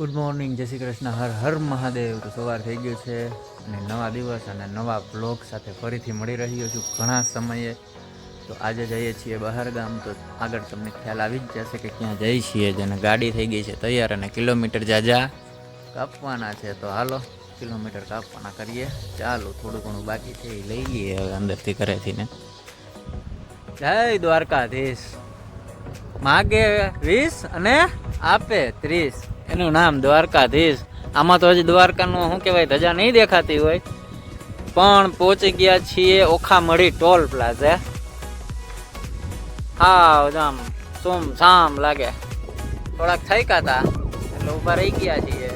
Good morning જય શ્રી કૃષ્ણ. હર હર મહાદેવ. તો સવાર થઈ ગયું છે અને નવા દિવસ અને નવા બ્લોગ સાથે ફરીથી મળી રહ્યો છું ઘણા સમયે. તો આજે જઈએ છીએ બહાર ગામ. તો આગળ તમને ખ્યાલ આવી જ જશે કે ક્યાં જઈએ છીએ જેને ગાડી થઈ ગઈ છે તૈયાર અને કિલોમીટર જાજા કાપવાના છે. તો હાલો, કિલોમીટર કાપવાના કરીએ. ચાલો, થોડું ઘણું બાકી છે એ લઈ લઈએ હવે અંદરથી ઘરેથી ને જય દ્વારકાધીશ. માગે વીસ અને આપે ત્રીસ. એનું નામ દ્વારકાધીશ. આમાં તો હજી દ્વારકાનું શું કહેવાય, ધજા નહીં દેખાતી હોય. પણ પહોંચી ગયા છીએ ઓખામળી ટોલ પ્લાઝે. હા આમ સુમ સામ લાગે. થોડાક થઈકા હતા એટલે ઊભા રહી ગયા છીએ.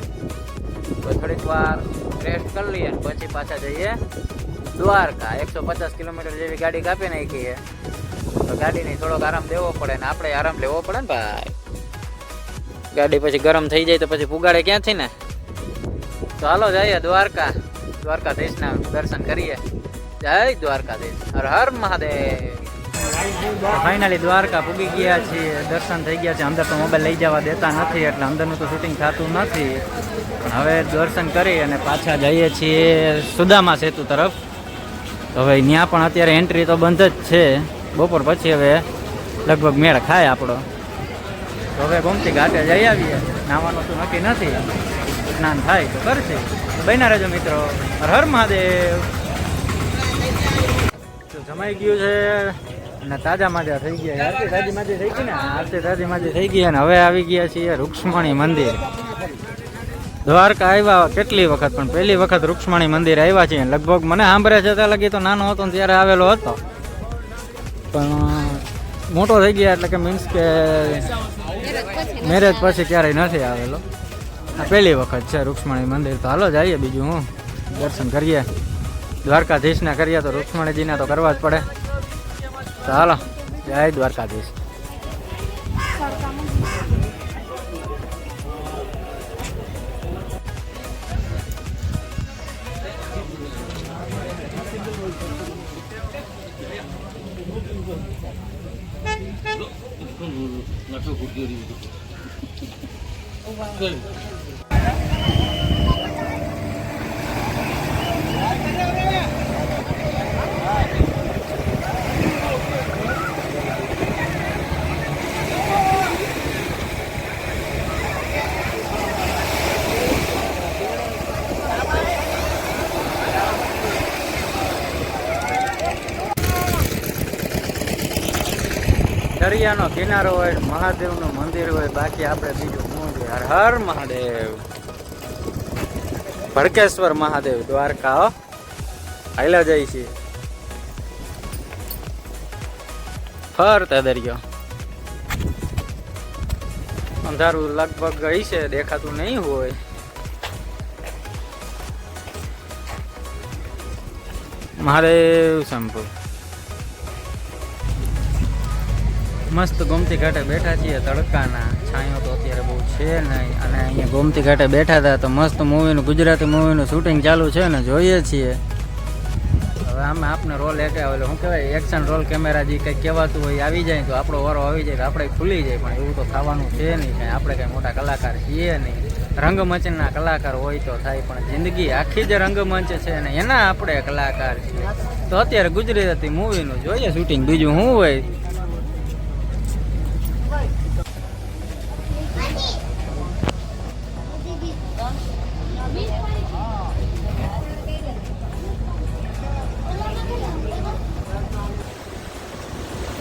તો થોડીક વાર રેસ્ટ કરી લઈએ પછી પાછા જઈએ દ્વારકા. એકસો પચાસ કિલોમીટર જેવી ગાડી કાપી નાખીએ તો ગાડીને થોડોક આરામ દેવો પડે ને આપણે આરામ લેવો પડે ને ભાઈ. ગાડી પછી ગરમ થઈ જાય તો પછી પુગાડે ક્યાંથી ને? તો હાલો જઈએ દ્વારકા. દ્વારકાધીશના દર્શન કરીએ. જય દ્વારકાધીશ. હર હર મહાદેવ. ફાઇનલી દ્વારકા પૂગી ગયા છીએ. દર્શન થઈ ગયા છે. અંદર તો મોબાઈલ લઈ જવા દેતા નથી, એટલે અંદરનું તો શૂટિંગ થતું નથી. પણ હવે દર્શન કરી અને પાછા જઈએ છીએ સુદામા સેતુ તરફ. તો હવે ત્યાં પણ અત્યારે એન્ટ્રી તો બંધ જ છે. બપોર પછી હવે લગભગ મેળ ખાય આપણો. તો હવે ગોમતી ઘાટે જઈ આવીએ. નાવાનું તો નક્કી નથી. સ્નાન થાય તો કરશે. બન્યા રહેજો મિત્રો. હર મહાદેવ. તો જમાઈ ગયું છે અને તાજા માજા થઈ ગયા આરતી તાજી માજી થઈ ગઈ ને? આરતી તાજી માજી થઈ ગઈ અને હવે આવી ગયા છીએ રૂક્ષ્મણી મંદિર. દ્વારકા આવ્યા કેટલી વખત? પણ પહેલી વખત રૂક્ષ્મણી મંદિર આવ્યા છીએ. લગભગ મને સાંભળે છે ત્યાં લગી તો નાનો હતો ત્યારે આવેલો હતો. પણ મોટો થઈ ગયા એટલે કે મીન્સ કે મેરેજ પછી ક્યારેય નથી આવેલો. આ પહેલી વખત છે રૂક્ષ્મણી મંદિર. તો હાલો જઈએ બીજું હું. દર્શન કરીએ. દ્વારકાધીશના કરીએ તો રૂક્ષ્મણીજીના તો કરવા જ પડે. તો હાલો, જય દ્વારકાધીશ. নাটক ঘুরতে દરિયાનો કિનારો હોય, મહાદેવનું મંદિર હોય, બાકી આપણે બીજું શું હર હર મહાદેવ. ભડકેશ્વર મહાદેવ દ્વારકા, હો. જાય છે. ફરતા દરિયો. અંધારું લગભગ ગઈ છે, દેખાતું નહીં હોય. મહાદેવ શંભુ મસ્ત ગોમતી ઘાટે બેઠા છીએ તડકાના. છાંયો તો અત્યારે બહુ છે નહીં. અને અહીંયા ગોમતી ઘાટે બેઠા હતા તો મસ્ત મૂવીનું ગુજરાતી મૂવીનું શૂટિંગ ચાલુ છે ને, જોઈએ છીએ. હવે આમાં આપને રોલ એક એટલે શું કહેવાય એક્શન રોલ કેમેરા જે કંઈક કહેવાતું હોય આવી જાય, તો આપણો વારો આવી જાય આપણે ખુલી જાય. પણ એવું તો થવાનું છે નહીં કાંઈ આપણે કાંઈ મોટા કલાકાર છીએ નહીં. રંગમંચના કલાકાર હોય તો થાય, પણ જિંદગી આખી જે રંગમંચ છે ને, એના આપણે કલાકાર છીએ. તો અત્યારે ગુજરાતી મૂવીનું જોઈએ શૂટિંગ બીજું શું હોય?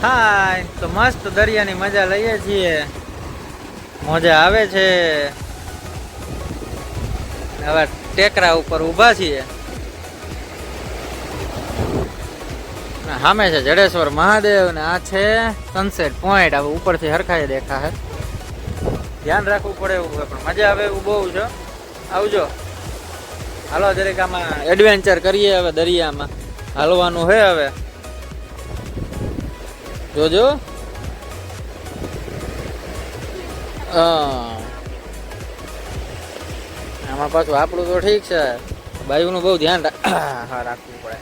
હાય, તો મસ્ત દરિયાની મજા લઈએ છીએ. મજા આવે છે. હવે ટેકરા ઉપર ઊભા છીએ. સામે છે જડેશ્વર મહાદેવ ને આ છે સનસેટ પોઈન્ટ હવે ઉપરથી હરખાઈ દેખા હે ધ્યાન રાખવું પડે એવું છે પણ મજા આવે એવું બહુ છે. આવજો. હાલો, જરીક આમાં એડવેન્ચર કરીએ હવે દરિયામાં. હાલવાનું છે હવે. જોજો. આમાં પાછું આપણું તો ઠીક છે. બાયુનું બહુ ધ્યાન હા, રાખવું પડે.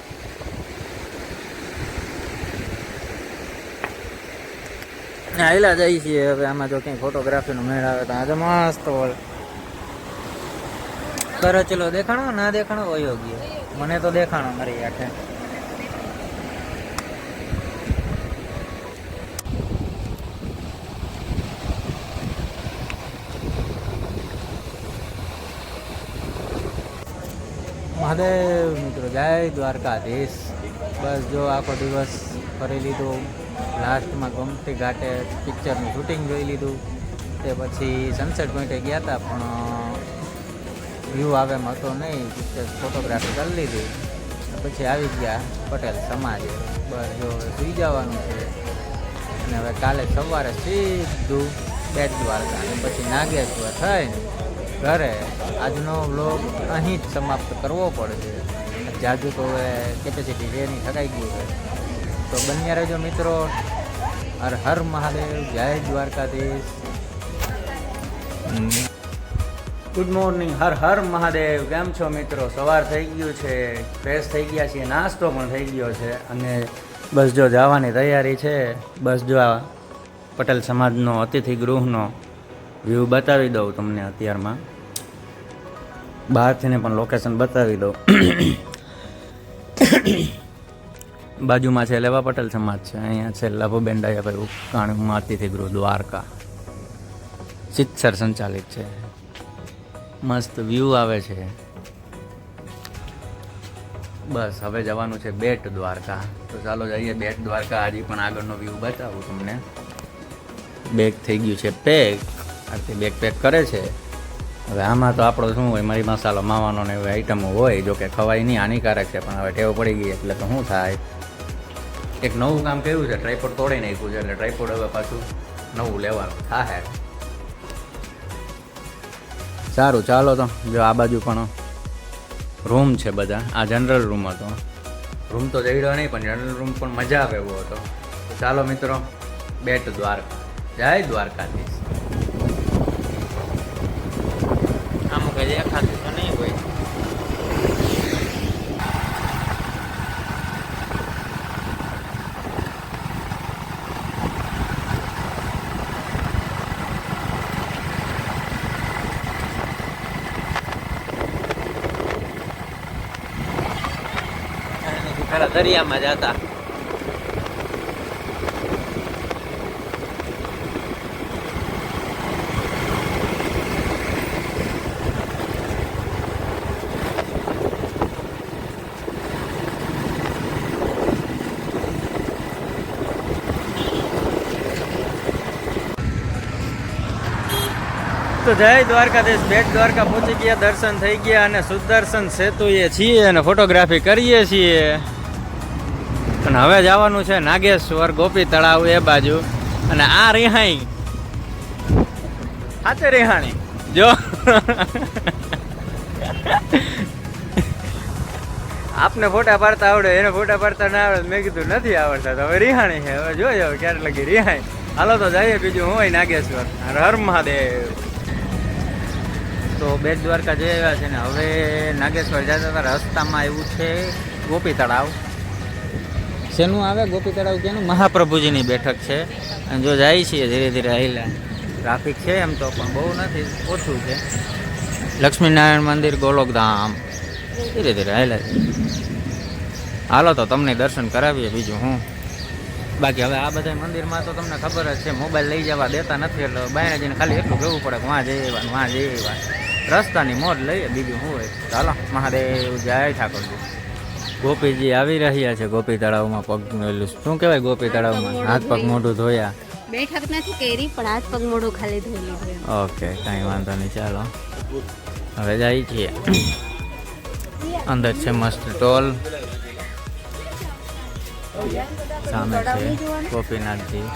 હાઈલા જઈએ છીએ હવે. આમાં જો ક્યાંય ફોટોગ્રાફીનો મેળ આવે તો આજે મસ્ત હોય. કરચલો દેખાણો? ના દેખાણો? વયો ગયો મને તો દેખાણો મારી આંખે. મહાદેવ મિત્રો, જય દ્વારકાધીશ. બસ જો આખો દિવસ ફરી લીધું, લાસ્ટમાં ગમતી ઘાટે પિક્ચરનું શૂટિંગ જોઈ લીધું, તે પછી સનસેટ પોઈન્ટે ગયા હતા પણ વ્યૂ આવે એમ હતો નહીં પિક્ચર ફોટોગ્રાફી કરી લીધી. પછી આવી ગયા પટેલ સમાજે. બસ જો સુઈ જવાનું છે. અને હવે કાલે સવારે સીધું બેટ દ્વારકા, અને પછી નાગેશ્વર થઈને ઘરે આજનો બ્લોગ અહીં જ સમાપ્ત કરવો પડશે. જાજુ તો હવે કેપેસિટી રેની થકાઈ ગયું છે. તો બન્યા રહેજો મિત્રો. હર હર મહાદેવ, જય દ્વારકાધીશ. Good morning Har Har Mahadev. કેમ છો મિત્રો? સવાર થઈ ગયું છે ફ્રેશ થઈ ગયા છીએ, નાસ્તો પણ થઈ ગયો છે અને બસ જો જવાની તૈયારી છે, બસ જો પટેલ સમાજનો અતિથિ ગૃહનો વ્યૂ બતાવી દઉં તમને અત્યારમાં. બહારથીને પણ લોકેશન બતાવી દઉં. બાજુમાં છે લેવા પટેલ સમાજ છે, અહીંયા છે લાભુબેન ડાયાભાઈ ઉકાણીમાં અતિથિ ગૃહ, દ્વારકા. સિત્સર સંચાલિત છે. મસ્ત વ્યૂ આવે છે. બસ, હવે જવાનું છે બેટ દ્વારકા. તો ચાલો જઈએ બેટ દ્વારકા, હજી પણ આગળનો વ્યૂ બતાવું તમને. બેગ થઈ ગયું છે પેક આથી બેગ પેક કરે છે. હવે આમાં તો આપણો શું હોય, મરી મસાલો, માવાનો ને એવી આઈટમો હોય, જો કે ખવાય નહીં, હાનિકારક છે, પણ હવે ટેવ પડી ગઈ, એટલે તો શું થાય? એક નવું કામ કર્યું છે ટ્રાયપોડ તોડી નાખ્યું છે, એટલે ટ્રાયપોડ હવે પાછું નવું લેવાનું થાય સારું, ચાલો તો, જો આ બાજુ પણ રૂમ છે બધા. આ જનરલ રૂમ હતો. રૂમ તો જઈડ્યો નહીં, પણ જનરલ રૂમ પણ મજા આવે એવો હતો. ચાલો મિત્રો, બેટ દ્વારકા. જય દ્વારકાધીશ. આમ કઈ દેખાતું તો નહીં હોય. દરિયામાં જતા તો જય દ્વારકાધીશ. બેટ દ્વારકા પહોંચી ગયા, દર્શન થઈ ગયા અને સુદર્શન સેતુએ છીએ અને ફોટોગ્રાફી કરીએ છીએ. અને હવે જવાનું છે નાગેશ્વર ગોપી તળાવ એ બાજુ. અને આ રિહાણી હાથે રિહાણી. જો. આપને ફોટા પાડતા આવડે, એને ફોટા પાડતા ના આવડે મેં કીધું નથી આવડતા હવે રિહાણી છે. હવે જાવ ક્યારે લગી રિહાણી હાલો તો જઈએ બીજું હું નાગેશ્વર. હર મહાદેવ. તો બેટ દ્વારકા જઈ આવ્યા છે ને હવે નાગેશ્વર જતા હતા, રસ્તામાં એવું છે, ગોપી તળાવ. શેનું આવે? ગોપી તળાવ કેનું? મહાપ્રભુજીની બેઠક છે. અને જો જાય છીએ ધીરે ધીરે આવેલા ટ્રાફિક છે એમ તો, પણ બહુ નથી, ઓછું છે. લક્ષ્મીનારાયણ મંદિર, ગોલોકધામ. ધીરે ધીરે આવેલા હાલો તો તમને દર્શન કરાવીએ બીજું હું. બાકી હવે આ બધા મંદિરમાં તો તમને ખબર જ છે, મોબાઈલ લઈ જવા દેતા નથી એટલે બહાર જઈને ખાલી એટલું કહેવું પડે કે વાં જઈ આવવાનું વાં જઈ આવવાનું રસ્તાની મોજ લઈએ. બીજું શું હોય? ચાલો મહાદેવ જય ઠાકોરજી. ગોપીજી આવી રહ્યા છે ગોપી તળાવમાં પગ મેલું શું કહેવાય ગોપી તળાવમાં? હાથ પગ મોઢું ધોયા? બેઠક નથી કરી પણ હાથ પગ મોઢું ખાલી ધોઈ લીધું ઓકે કાંઈ વાંધો નહીં ચાલો. હવે જઈએ છીએ. અંદર છે મસ્ત ટોલ સામે છે ગોપીનાથજી.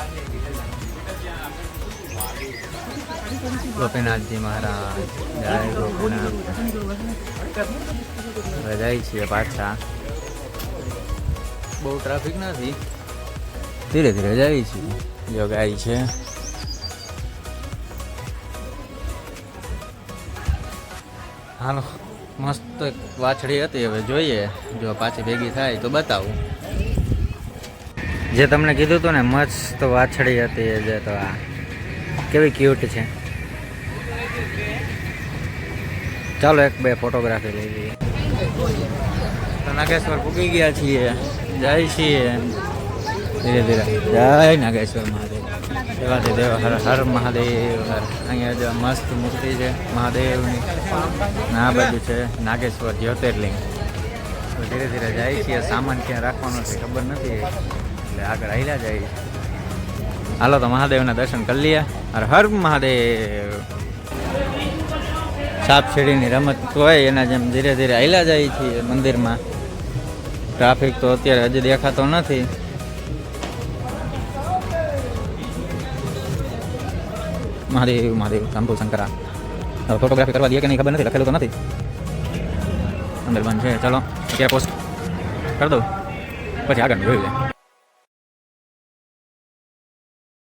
ગોપીનાથજી મહારાજ, જય ગોપીનાથ. રજાઈ છીએ પાછા. બહુ ટ્રાફિક નથી. ધીરે ધીરે જાય છીએ. યોગાઈ છે. હાલો, મસ્ત વાછડી હતી, હવે જોઈએ. જો પાછી ભેગી થાય તો બતાવું. જે તમને કીધું હતું ને, મસ્ત વાછડી હતી જે તો આ. કેવી ક્યુટ છે. ચાલો એક બે ફોટોગ્રાફી લઈ લઈએ. નાગેશ્વર પૂગી ગયા છીએ. જાય છીએ. ધીરે ધીરે. જય નાગેશ્વર મહાદેવ. દેવાથી દેવ, હર હર મહાદેવ. હર અહીંયા જે મસ્ત મૂર્તિ છે, મહાદેવની. આ બાજુ છે નાગેશ્વર જ્યોતિર્લિંગ. ધીરે ધીરે જાય છીએ. સામાન ક્યાં રાખવાનો છે ખબર નથી. એટલે આગળ હાલ્યા જાય. હાલો તો મહાદેવના દર્શન કરી લઈએ. અરે હર મહાદેવ. સાપ સીડીની રમત હોય, એના જેમ ધીરે ધીરે હાલ્યા જાય છીએ મંદિરમાં. ટ્રાફિક તો અત્યારે હજી દેખાતો નથી. મહાદેવ મહાદેવ, શંભુ શંકરા. ફોટોગ્રાફી કરવા દે કે નહીં ખબર નથી, લખેલું તો નથી. અંદર બંધ છે, ચલો, અત્યારે પોસ્ટ કરી દઉં. પછી આગળ લે